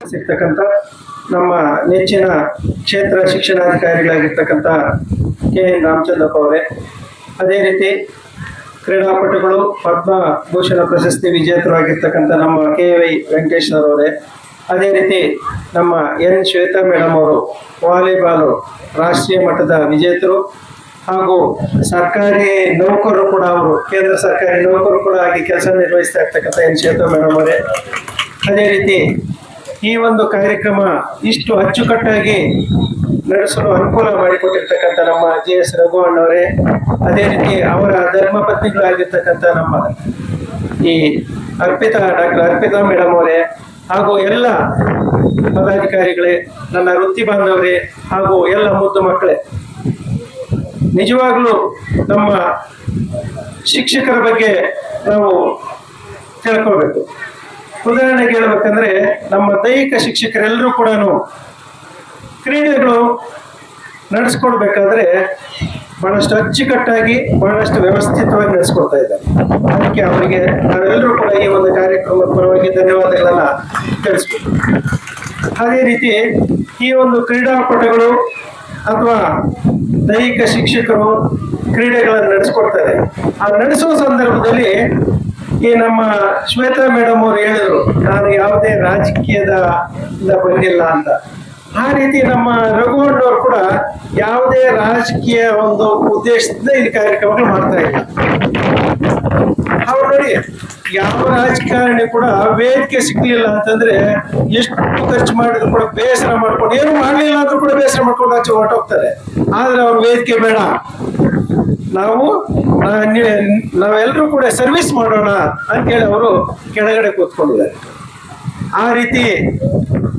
ಸಿಗ್ತಕ್ಕಂಥ ನಮ್ಮ ನೆಚ್ಚಿನ ಕ್ಷೇತ್ರ ಶಿಕ್ಷಣಾಧಿಕಾರಿಗಳಾಗಿರ್ತಕ್ಕಂಥ ಕೆ ಎನ್ ರಾಮಚಂದ್ರಪ್ಪ ಅವರೇ. ಅದೇ ರೀತಿ ಕ್ರೀಡಾಪಟುಗಳು ಪದ್ಮಭೂಷಣ ಪ್ರಶಸ್ತಿ ವಿಜೇತರಾಗಿರ್ತಕ್ಕಂಥ ನಮ್ಮ ಕೆ ವೈ ವೆಂಕಟೇಶ್ವರ್ ಅವರೇ. ಅದೇ ರೀತಿ ನಮ್ಮ ಎನ್ ಶ್ವೇತಾ ಮೇಡಮ್ ಅವರು ವಾಲಿಬಾಲು ರಾಷ್ಟ್ರೀಯ ಮಟ್ಟದ ವಿಜೇತರು ಹಾಗೂ ಸರ್ಕಾರಿ ನೌಕರರು ಕೂಡ ಅವರು, ಕೇಂದ್ರ ಸರ್ಕಾರಿ ನೌಕರರು ಕೂಡ ಆಗಿ ಕೆಲಸ ನಿರ್ವಹಿಸ್ತಾ ಇರ್ತಕ್ಕಂಥ ಎನ್ ಶ್ವೇತಾ ಮೇಡಮ್ ಅವರೇ. ಅದೇ ರೀತಿ ಈ ಒಂದು ಕಾರ್ಯಕ್ರಮ ಇಷ್ಟು ಅಚ್ಚುಕಟ್ಟಾಗಿ ನಡೆಸಲು ಅನುಕೂಲ ಮಾಡಿಕೊಟ್ಟಿರ್ತಕ್ಕಂಥ ನಮ್ಮ ಜಿ ಎಸ್ ರಘುವಣ್ಣವರೇ, ಅದೇ ರೀತಿ ಅವರ ಧರ್ಮಪತ್ನಿಗಳಾಗಿರ್ತಕ್ಕಂಥ ನಮ್ಮ ಈ ಅರ್ಪಿತಾ, ಡಾಕ್ಟರ್ ಅರ್ಪಿತಾ ಮೇಡಮ್ ಅವರೇ ಹಾಗೂ ಎಲ್ಲ ಪದಾಧಿಕಾರಿಗಳೇ, ನನ್ನ ವೃತ್ತಿ ಬಾಂಧವರೇ ಹಾಗೂ ಎಲ್ಲ ಮುದ್ದು ಮಕ್ಕಳೇ. ನಿಜವಾಗ್ಲೂ ನಮ್ಮ ಶಿಕ್ಷಕರ ಬಗ್ಗೆ ನಾವು ತಿಳ್ಕೊಳ್ಬೇಕು. ಉದಾಹರಣೆಗೆ ಹೇಳ್ಬೇಕಂದ್ರೆ ನಮ್ಮ ದೈಹಿಕ ಶಿಕ್ಷಕರೆಲ್ಲರೂ ಕೂಡ ಕ್ರೀಡೆಗಳು ನಡೆಸ್ಕೊಡ್ಬೇಕಾದ್ರೆ ಬಹಳಷ್ಟು ಅಚ್ಚುಕಟ್ಟಾಗಿ, ಬಹಳಷ್ಟು ವ್ಯವಸ್ಥಿತವಾಗಿ ನಡೆಸ್ಕೊಡ್ತಾ ಇದ್ದಾರೆ. ಅದಕ್ಕೆ ಅವರಿಗೆ ನಾವೆಲ್ಲರೂ ಕೂಡ ಈ ಒಂದು ಕಾರ್ಯಕ್ರಮದ ಪರವಾಗಿ ಧನ್ಯವಾದಗಳನ್ನ ತಿಳಿಸ್ಬೇಕು ಅದೇ ರೀತಿ ಈ ಒಂದು ಕ್ರೀಡಾಪಟುಗಳು ಅಥವಾ ದೈಹಿಕ ಶಿಕ್ಷಕರು ಕ್ರೀಡೆಗಳನ್ನು ನಡೆಸ್ಕೊಡ್ತಾರೆ. ಆ ನಡೆಸುವ ಸಂದರ್ಭದಲ್ಲಿ ಈ ನಮ್ಮ ಶ್ವೇತಾ ಮೇಡಮ್ ಅವ್ರು ಹೇಳಿದ್ರು, ನಾನು ಯಾವುದೇ ರಾಜಕೀಯದ ಬಂದಿಲ್ಲ ಅಂತ. ಆ ರೀತಿ ನಮ್ಮ ರಘುವಣ್ಣವ್ರು ಕೂಡ ಯಾವುದೇ ರಾಜಕೀಯ ಒಂದು ಉದ್ದೇಶದಿಂದ ಈ ಕಾರ್ಯಕ್ರಮಗಳು ಮಾಡ್ತಾ ಇಲ್ಲ. ಅವ್ರು ನೋಡಿ, ಯಾವ ರಾಜಕಾರಣಿ ಕೂಡ ವೇದಿಕೆ ಸಿಗ್ಲಿಲ್ಲ ಅಂತಂದ್ರೆ ಎಷ್ಟು ಖರ್ಚು ಮಾಡಿದ್ರು ಕೂಡ ಬೇಸರ ಮಾಡ್ಕೊಂಡು, ಏನು ಮಾಡ್ಲಿಲ್ಲ ಅಂದ್ರೂ ಕೂಡ ಬೇಸರ ಮಾಡ್ಕೊಂಡು ಆಚೆ ಹೊರಟೋಗ್ತಾರೆ. ಆದ್ರೆ ಅವ್ರ ವೇದಿಕೆ ಬೇಡ. ನಾವು ನಾವೆಲ್ಲರೂ ಕೂಡ ಸರ್ವಿಸ್ ಮಾಡೋಣ ಅಂತೇಳಿ ಅವರು ಕೆಳಗಡೆ ಕೂತ್ಕೊಂಡಿದ್ದಾರೆ. ಆ ರೀತಿ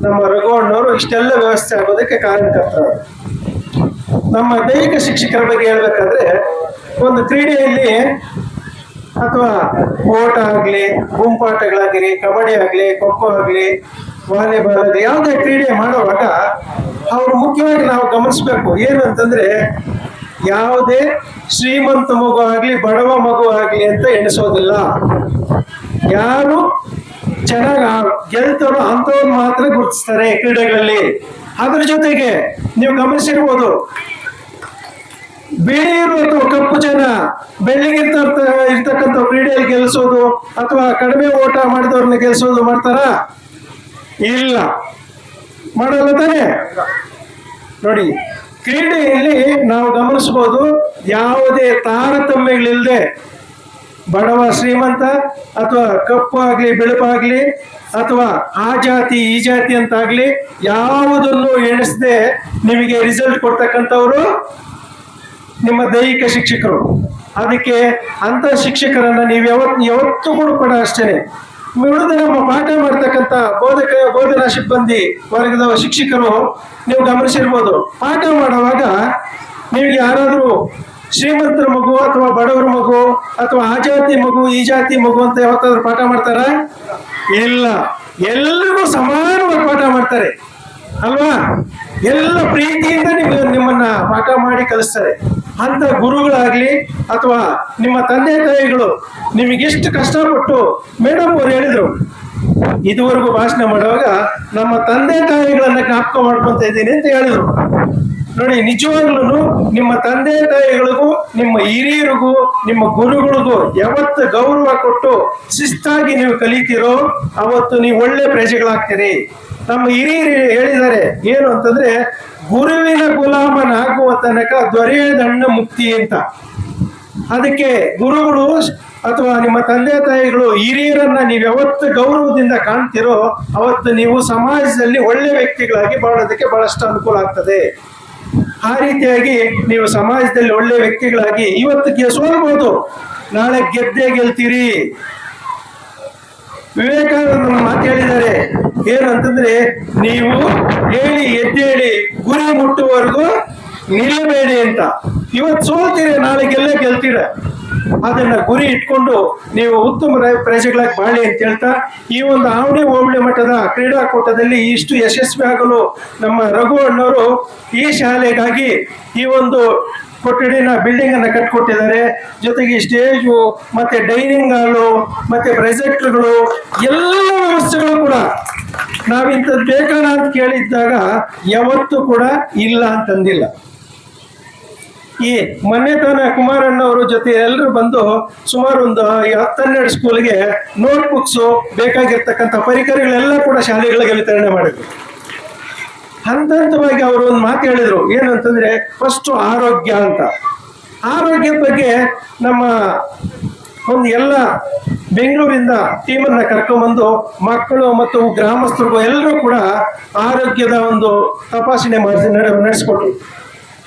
ನಮ್ಮ ರಘುವಣ್ಣವರು ಇಷ್ಟೆಲ್ಲ ವ್ಯವಸ್ಥೆ ಆಗೋದಕ್ಕೆ ಕಾರಣಕರ್ತರು ನಮ್ಮ ದೈಹಿಕ ಶಿಕ್ಷಕರ ಬಗ್ಗೆ ಹೇಳ್ಬೇಕಾದ್ರೆ, ಒಂದು ಕ್ರೀಡೆಯಲ್ಲಿ ಅಥವಾ ಓಟ ಆಗಲಿ, ಗುಂಪಾಟಗಳಾಗಲಿ, ಕಬಡ್ಡಿ ಆಗಲಿ, ಖೋಖೋ ಆಗಲಿ, ವಾಲಿಬಾಲ್ ಆಗಲಿ, ಯಾವುದೇ ಕ್ರೀಡೆ ಮಾಡುವಾಗ ಅವರು ಮುಖ್ಯವಾಗಿ ನಾವು ಗಮನಿಸ್ಬೇಕು. ಏನು ಅಂತಂದ್ರೆ ಯಾವುದೇ ಶ್ರೀಮಂತ ಮಗು ಆಗಲಿ, ಬಡವ ಮಗು ಆಗಲಿ ಅಂತ ಎಣಿಸೋದಿಲ್ಲ. ಯಾರು ಚೆನ್ನಾಗಿ ಗೆಲ್ತಾರೋ ಅಂಥವ್ರು ಮಾತ್ರ ಗುರುತಿಸ್ತಾರೆ ಕ್ರೀಡೆಗಳಲ್ಲಿ. ಅದ್ರ ಜೊತೆಗೆ ನೀವು ಗಮನಿಸಿರ್ಬೋದು ಬಿಳಿ ಇರುವಂತ ಕಪ್ಪು ಜನ ಬೆಳ್ಳಿಗಿಂತ ಇರ್ತಕ್ಕಂಥ ಕ್ರೀಡೆಯಲ್ಲಿ ಗೆಲ್ಸೋದು ಅಥವಾ ಕಡಿಮೆ ಓಟ ಮಾಡಿದವ್ರನ್ನ ಗೆಲ್ಸೋದು ಮಾಡ್ತಾರ? ಇಲ್ಲ. ಮಾಡಲ್ಲ ತಾನೆ? ನೋಡಿ ಕ್ರೀಡೆಯಲ್ಲಿ ನಾವು ಗಮನಿಸಬಹುದು ಯಾವುದೇ ತಾರತಮ್ಯಗಳಿಲ್ಲದೆ ಬಡವ ಶ್ರೀಮಂತ ಅಥವಾ ಕಪ್ಪು ಆಗಲಿ ಬಿಳುಪಾಗಲಿ ಅಥವಾ ಆ ಜಾತಿ, ಈ ಜಾತಿ ಅಂತಾಗ್ಲಿ ಯಾವುದನ್ನು ಎಣಿಸದೆ ನಿಮಗೆ ರಿಸಲ್ಟ್ ಕೊಡ್ತಕ್ಕಂಥವರು ನಿಮ್ಮ ದೈಹಿಕ ಶಿಕ್ಷಕರು. ಅದಕ್ಕೆ ಅಂತ ಶಿಕ್ಷಕರನ್ನ ನೀವು ಯಾವತ್ತು ಯಾವತ್ತೂ ಕೂಡ ಅಷ್ಟೇ ಉಳಿದ ನಮ್ಮ ಪಾಠ ಮಾಡ್ತಕ್ಕಂಥ ಬೋಧಕ, ಬೋಧನಾ ಸಿಬ್ಬಂದಿ, ವರ್ಗದ ಶಿಕ್ಷಕರು, ನೀವು ಗಮನಿಸಿರ್ಬೋದು. ಪಾಠ ಮಾಡುವಾಗ ನಿಮಗೆ ಯಾರಾದರೂ ಶ್ರೀಮಂತರ ಮಗು ಅಥವಾ ಬಡವರ ಮಗು ಅಥವಾ ಆ ಜಾತಿ ಮಗು, ಈ ಜಾತಿ ಮಗು ಅಂತ ಯಾವತ್ತಾದ್ರೂ ಪಾಠ ಮಾಡ್ತಾರ? ಇಲ್ಲ. ಎಲ್ಲರಿಗೂ ಸಮಾನವಾಗಿ ಪಾಠ ಮಾಡ್ತಾರೆ. ಅಲ್ವಾ? ಎಲ್ಲ ಪ್ರೀತಿಯಿಂದ ನಿಮ್ಗೆ ನಿಮ್ಮನ್ನ ಪಾಠ ಮಾಡಿ ಕಲಿಸ್ತಾರೆ. ಅಂತ ಗುರುಗಳಾಗ್ಲಿ ಅಥವಾ ನಿಮ್ಮ ತಂದೆ ತಾಯಿಗಳು ನಿಮಗೆ ಎಷ್ಟು ಕಷ್ಟಪಟ್ಟು ಮೇಡಮ್ ಅವ್ರು ಹೇಳಿದ್ರು. ಇದುವರೆಗೂ ಭಾಷಣ ಮಾಡುವಾಗ ನಮ್ಮ ತಂದೆ ತಾಯಿಗಳನ್ನ ಜ್ಞಾಪಕ ಮಾಡ್ಕೊತ ಇದ್ದೀನಿ ಅಂತ ಹೇಳಿದ್ರು. ನೋಡಿ, ನಿಜವಾಗ್ಲೂ ನಿಮ್ಮ ತಂದೆ ತಾಯಿಗಳಿಗೂ, ನಿಮ್ಮ ಹಿರಿಯರಿಗೂ, ನಿಮ್ಮ ಗುರುಗಳಿಗೂ ಯಾವತ್ತು ಗೌರವ ಕೊಟ್ಟು ಶಿಸ್ತಾಗಿ ನೀವು ಕಲಿತೀರೋ, ಅವತ್ತು ನೀವು ಒಳ್ಳೆ ಪ್ರಜೆಗಳಾಗ್ತೀರಿ. ನಮ್ಮ ಹಿರಿಯರು ಹೇಳಿದ್ದಾರೆ, ಏನು ಅಂತಂದ್ರೆ, ಗುರುವಿನ ಗುಲಾಮನಾಗುವ ತನಕ ದೊರೆಯದಣ್ಣ ಮುಕ್ತಿ ಅಂತ. ಅದಕ್ಕೆ ಗುರುಗಳು ಅಥವಾ ನಿಮ್ಮ ತಂದೆ ತಾಯಿಗಳು ಹಿರಿಯರನ್ನ ನೀವು ಯಾವತ್ತು ಗೌರವದಿಂದ ಕಾಣ್ತಿರೋ, ಅವತ್ತು ನೀವು ಸಮಾಜದಲ್ಲಿ ಒಳ್ಳೆ ವ್ಯಕ್ತಿಗಳಾಗಿ ಬಾಳೋದಕ್ಕೆ ಬಹಳಷ್ಟು ಅನುಕೂಲ ಆಗ್ತದೆ. ಆ ರೀತಿಯಾಗಿ ನೀವು ಸಮಾಜದಲ್ಲಿ ಒಳ್ಳೆ ವ್ಯಕ್ತಿಗಳಾಗಿ ಇವತ್ತು ಸೋಲ್ಬಹುದು ನಾಳೆ ಗೆದ್ದೇ ಗೆಲ್ತೀರಿ. ವಿವೇಕಾನಂದ ಮಾತು ಹೇಳಿದ್ದಾರೆ. ಏನಂತಂದ್ರೆ, ನೀವು ಹೇಳಿ, ಎದ್ದೇಳಿ, ಗುರಿ ಮುಟ್ಟುವವರೆಗೂ ನಿಲ್ಲಬೇಡಿ ಅಂತ. ಇವತ್ತು ಸೋಲ್ತೀರಿ, ನಾಳೆ ಗೆಲ್ಲೇ ಗೆಲ್ತೀರ. ಅದನ್ನ ಗುರಿ ಇಟ್ಕೊಂಡು ನೀವು ಉತ್ತಮ ಪ್ರಜೆಗಳಾಗಿ ಬಾಳಿ ಅಂತ ಹೇಳ್ತಾ, ಈ ಒಂದು ಆವಣಿ ಹೋಬಳಿ ಮಟ್ಟದ ಕ್ರೀಡಾಕೂಟದಲ್ಲಿ ಇಷ್ಟು ಯಶಸ್ವಿ ಆಗಲು ನಮ್ಮ ರಘು ಅಣ್ಣವರು ಈ ಶಾಲೆಗಾಗಿ ಈ ಒಂದು ಕೊಠಡಿನ ಬಿಲ್ಡಿಂಗ್ ಅನ್ನ ಕಟ್ಕೊಟ್ಟಿದ್ದಾರೆ. ಜೊತೆಗೆ ಸ್ಟೇಜು ಮತ್ತೆ ಡೈನಿಂಗ್ ಹಾಲು ಮತ್ತೆ ಪ್ರೊಜೆಕ್ಟ್ಗಳು ಎಲ್ಲ ವ್ಯವಸ್ಥೆಗಳು ಕೂಡ. ನಾವಿಂಥದ್ದು ಬೇಕಣ ಅಂತ ಕೇಳಿದ್ದಾಗ ಯಾವತ್ತೂ ಕೂಡ ಇಲ್ಲ ಅಂತಂದಿಲ್ಲ. ಈ ಮೊನ್ನೆ ತಾನೇ ಕುಮಾರಣ್ಣವರು ಜೊತೆ ಎಲ್ಲರೂ ಬಂದು ಸುಮಾರು ಒಂದು ಹತ್ತನ್ನೆರಡು ಸ್ಕೂಲ್ಗೆ ನೋಟ್ ಬುಕ್ಸು ಬೇಕಾಗಿರ್ತಕ್ಕಂಥ ಪರಿಕರಗಳೆಲ್ಲ ಕೂಡ ಶಾಲೆಗಳಿಗೆ ವಿತರಣೆ ಮಾಡಿದ್ರು. ಹಂತ ಹಂತವಾಗಿ ಅವರು ಒಂದು ಮಾತು ಹೇಳಿದ್ರು. ಏನಂತಂದ್ರೆ ಫಸ್ಟ್ ಆರೋಗ್ಯ ಅಂತ. ಆರೋಗ್ಯದ ಬಗ್ಗೆ ನಮ್ಮ ಒಂದು ಎಲ್ಲ ಬೆಂಗಳೂರಿಂದ ಟೀಮನ್ನ ಕರ್ಕೊಂಡ್ಬಂದು ಮಕ್ಕಳು ಮತ್ತು ಗ್ರಾಮಸ್ಥರಿಗೂ ಎಲ್ಲರೂ ಕೂಡ ಆರೋಗ್ಯದ ಒಂದು ತಪಾಸಣೆ ಮಾಡಿಸಿ ನಡೆಸ್ಕೊಟ್ರು.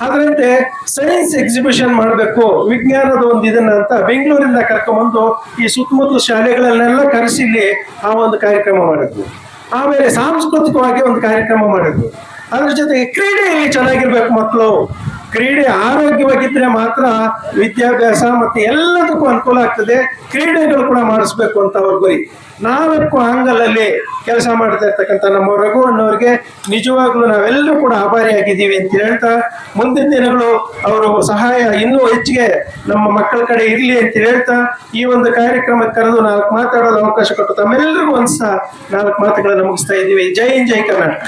ಅದರಂತೆ ಸೈನ್ಸ್ ಎಕ್ಸಿಬಿಷನ್ ಮಾಡಬೇಕು, ವಿಜ್ಞಾನದ ಒಂದು ಇದನ್ನ ಅಂತ ಬೆಂಗಳೂರಿಂದ ಕರ್ಕೊಂಡ್ಬಂದು ಈ ಸುತ್ತಮುತ್ತಲ ಶಾಲೆಗಳನ್ನೆಲ್ಲ ಕರೆಸಿ ಇಲ್ಲಿ ಆ ಒಂದು ಕಾರ್ಯಕ್ರಮ ಮಾಡಿದ್ವಿ. ಆಮೇಲೆ ಸಾಂಸ್ಕೃತಿಕವಾಗಿ ಒಂದು ಕಾರ್ಯಕ್ರಮ ಮಾಡಿದ್ವಿ. ಅದ್ರ ಜೊತೆಗೆ ಕ್ರೀಡೆಯಲ್ಲಿ ಚೆನ್ನಾಗಿರ್ಬೇಕು ಮಕ್ಕಳು ಕ್ರೀಡೆ ಆರೋಗ್ಯವಾಗಿದ್ರೆ ಮಾತ್ರ ವಿದ್ಯಾಭ್ಯಾಸ ಮತ್ತೆ ಎಲ್ಲದಕ್ಕೂ ಅನುಕೂಲ ಆಗ್ತದೆ. ಕ್ರೀಡೆಗಳು ಕೂಡ ಮಾಡಿಸ್ಬೇಕು ಅಂತ ಅವ್ರ ಗುರಿ. ನಾಲ್ಕು ಆಂಗಲಲ್ಲಿ ಕೆಲಸ ಮಾಡ್ತಾ ಇರ್ತಕ್ಕಂಥ ನಮ್ಮ ರಘು ಅನ್ನೋರಿಗೆ ನಿಜವಾಗ್ಲೂ ನಾವೆಲ್ಲರೂ ಕೂಡ ಆಭಾರಿಯಾಗಿದ್ದೀವಿ ಅಂತ ಹೇಳ್ತಾ, ಮುಂದಿನ ದಿನಗಳು ಅವರು ಸಹಾಯ ಇನ್ನೂ ಹೆಚ್ಚಿಗೆ ನಮ್ಮ ಮಕ್ಕಳ ಕಡೆ ಇರಲಿ ಅಂತ ಹೇಳ್ತಾ, ಈ ಒಂದು ಕಾರ್ಯಕ್ರಮಕ್ಕೆ ಕರೆದು ನಾಲ್ಕು ಮಾತಾಡಲು ಅವಕಾಶ ಕೊಟ್ಟು ತಮ್ಮೆಲ್ಲರಿಗೂ ಒಂದ್ಸ ನಾಲ್ಕು ಮಾತುಗಳನ್ನು ಮುಗಿಸ್ತಾ ಇದ್ದೀವಿ. ಜೈ ಜೈ ಕರ್ನಾಟಕ.